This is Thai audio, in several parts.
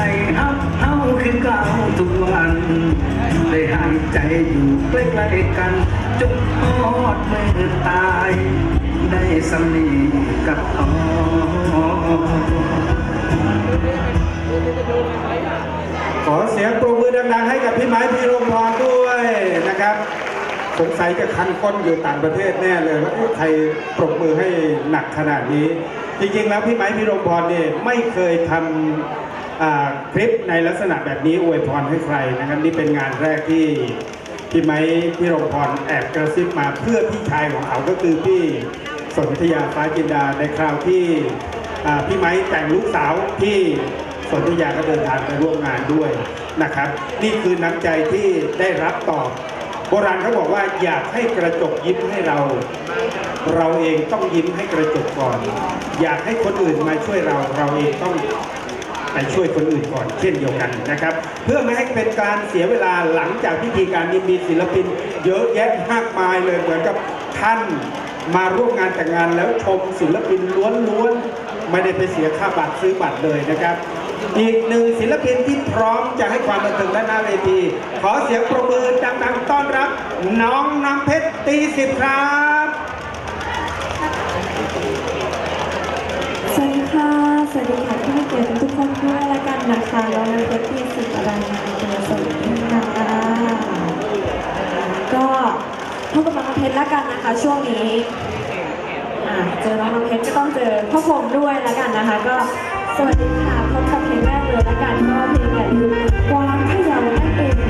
ให้ฮับเฮาคือเก่าทุกวันได้หายใจอยู่ใกล้ๆกันจนทอดมือตาย ได้สำนีกับพอขอเสียงปรบมือดังๆให้กับพี่ไม้พี่รมพรด้วยนะครับ สงสัยจะคันก้นอยู่ต่างประเทศแน่เลยว่าใครปรบมือให้หนักขนาดนี้ จริงๆแล้วพี่ไม้พี่รมพรเนี่ยไม่เคยทำอ่า คลิปในลักษณะแบบนี้อวยพรให้ใครนะครับนี่เป็นงานแรกที่พี่ไม้พี่รมพรแอบกระซิบมาเพื่อพี่ชายของเขาก็คือพี่สนธยาฟ้าจินดาในคราวที่พี่ไม้แต่งลูกสาวพี่สนธยาก็เดินทางไปร่วมงานด้วยนะครับ นี่คือน้ำใจที่ได้รับตอบโบราณเขาบอกว่าอยากให้กระจกยิ้มให้เรา เราเองต้องยิ้มให้กระจกก่อน อยากให้คนอื่นมาช่วยเราเราเองต้อง ไปช่วยคนอื่นก่อนเช่นเดียวกันนะครับ เพื่อไม่ให้เป็นการเสียเวลาหลังจากพิธีการนี้มีศิลปิน เยอะแยะมากมายเลยเหมือนกับท่านมาร่วมงานแต่งงานแล้วชมศิลปินล้วนๆ ไม่ได้ไปเสียค่าบัตรซื้อบัตรเลยนะครับ อีกหนึ่งศิลปินที่พร้อมจะให้ความบันเทิงด้านหน้าเวที ขอเสียงประมือดังๆต้อนรับ น้องน้ำเพชรตีสิบครับ สวัสดีค่ะที่ให้เกียรติทุกคนด้วยละกันนะคะแล้วในเทปที่สิบอะไรงานตัวสวัสดีค่ะก็พบกับน้องเพชรละกันนะคะ ช่วงนี้อ่าเจอน้องน้ำเพชรก็ต้องเจอพ่อผมด้วยละกันนะคะ ก็สวัสดีค่ะพบกับเพลงแรกเลยละกันก็เพลงอย่าลืมกวางพะเยานั่นเอง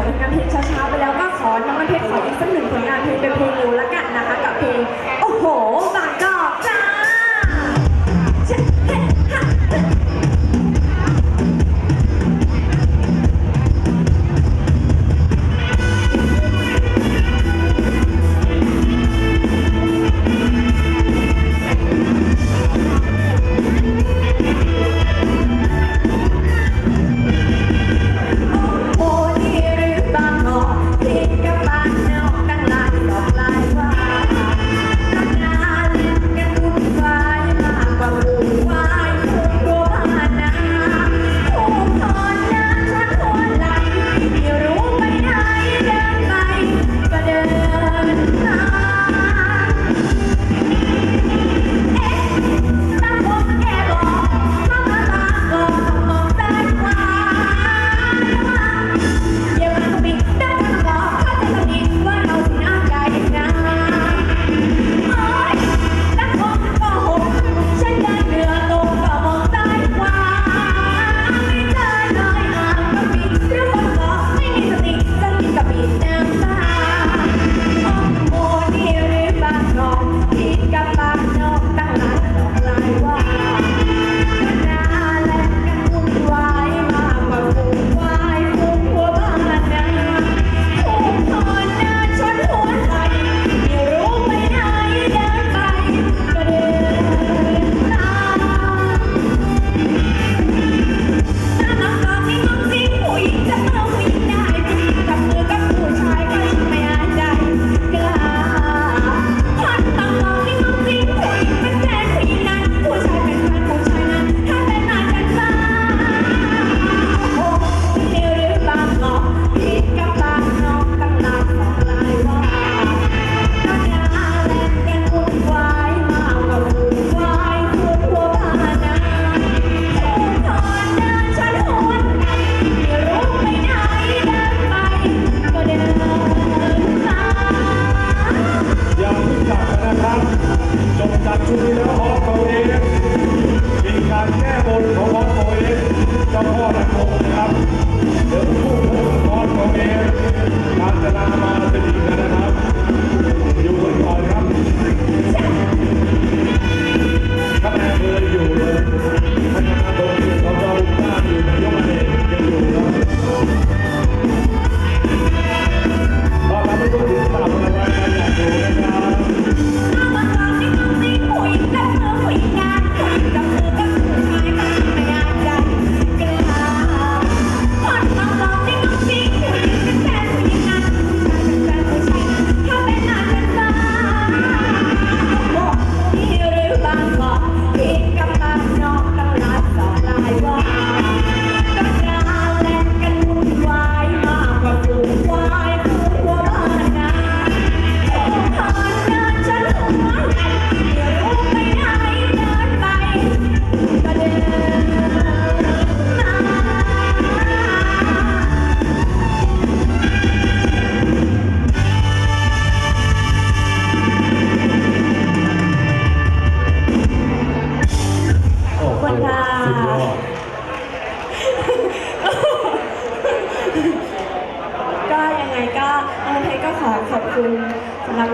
ขอเป็นน้ำเพชร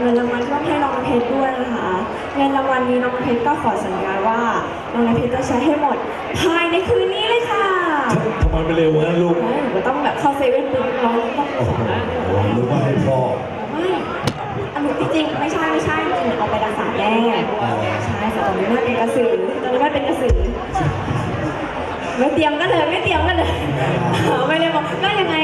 เงินรางวัลที่มอบให้น้องเพชรด้วยนะคะ เงินรางวัลนี้น้องเพชรก็ขอสัญญาว่าน้องเพชรจะใช้ให้หมดภายในคืนนี้เลยค่ะทำไมไม่เร็วนะลูกเฮ้ยก็ต้องแบบเข้าเซเว่นปุ๊บร้องต้องโอ้โหหรือว่าให้พ่อไม่อันนี้จริงๆไม่ใช่ไม่ใช่จริงๆเอาไปรักษาแย่ใช่ค่ะตอนนี้แม่เป็นกระสือตอนนี้แม่เป็นกระสือไม่เตรียมกันเลยไม่เตรียมกันเลยไม่ได้บอกก็ยังไง